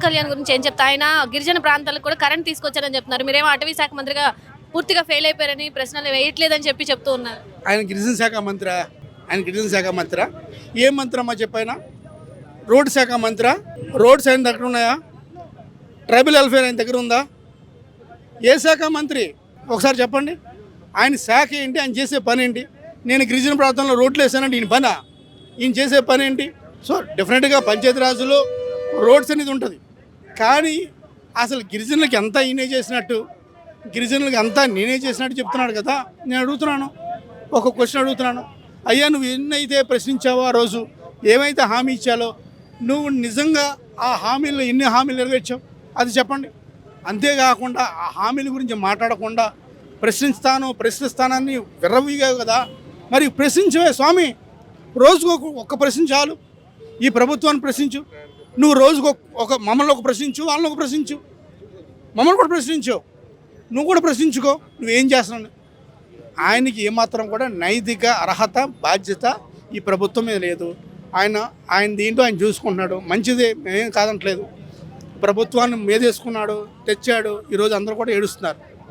పవన్ కళ్యాణ్ గురించి ఏం చెప్తా? ఆయన గిరిజన ప్రాంతాలకు కూడా కరెంట్ తీసుకొచ్చారని చెప్తున్నారు. మీరేమో అటవీ శాఖ మంత్రిగా పూర్తిగా ఫెయిల్ అయిపోయారని ప్రశ్నలు వేయట్లేదని చెప్పి చెప్తూ ఉన్నారు. ఆయన గిరిజన శాఖ మంత్రి? ఆయన గిరిజన శాఖ మంత్రి? ఏ మంత్రమ్మా చెప్పైనా? రోడ్ శాఖ మంత్రి? రోడ్స్ ఆయన దగ్గర ఉన్నాయా? ట్రైబల్ వెల్ఫేర్ ఆయన దగ్గర ఉందా? ఏ శాఖ మంత్రి? ఒకసారి చెప్పండి. ఆయన శాఖ ఏంటి? ఆయన చేసే పని ఏంటి? నేను గిరిజన ప్రాంతంలో రోడ్లు వేసానంటే ఈయన పనా? ఈయన చేసే పని ఏంటి? సో డెఫినెట్గా పంచాయతీరాజులో రోడ్స్ అనేది ఉంటుంది. కానీ అసలు గిరిజనులకి ఎంత ఈయనే చేసినట్టు గిరిజనులకు అంతా నేనే చేసినట్టు చెప్తున్నాడు కదా? నేను అడుగుతున్నాను. ఒక క్వశ్చన్ అడుగుతున్నాను. అయ్యా నువ్వు ఎన్నైతే ప్రశ్నించావో ఆ రోజు ఏమైతే హామీ ఇచ్చాలో నువ్వు నిజంగా ఆ హామీలు ఎన్ని హామీలు నెరవేర్చావు? అది చెప్పండి. అంతేకాకుండా ఆ హామీల గురించి మాట్లాడకుండా ప్రశ్నిస్తాను ప్రశ్నిస్తానని విర్రవీగావు కదా? మరి ప్రశ్నించవే స్వామి. రోజుకు ఒక- ఒక్క ప్రశ్న చాలు. ఈ ప్రభుత్వాన్ని ప్రశ్నించు. నువ్వు రోజుకు ఒక- ఒక మమ్మల్ని ఒక ప్రశ్నించు వాళ్ళని ఒక ప్రశ్నించు. మమ్మల్ని కూడా ప్రశ్నించు. నువ్వు కూడా ప్రశ్నించుకో. నువ్వేం చేస్తున్నావు? ఆయనకి ఏమాత్రం కూడా నైతిక అర్హత బాధ్యత ఈ ప్రభుత్వం మీద లేదు. ఆయన ఆయన దీంట్లో ఆయన చూసుకుంటున్నాడు. మంచిదే మేమేం కాదంటలేదు. ప్రభుత్వాన్ని మీదేసుకున్నాడు తెచ్చాడు. ఈరోజు అందరూ కూడా ఏడుస్తున్నారు.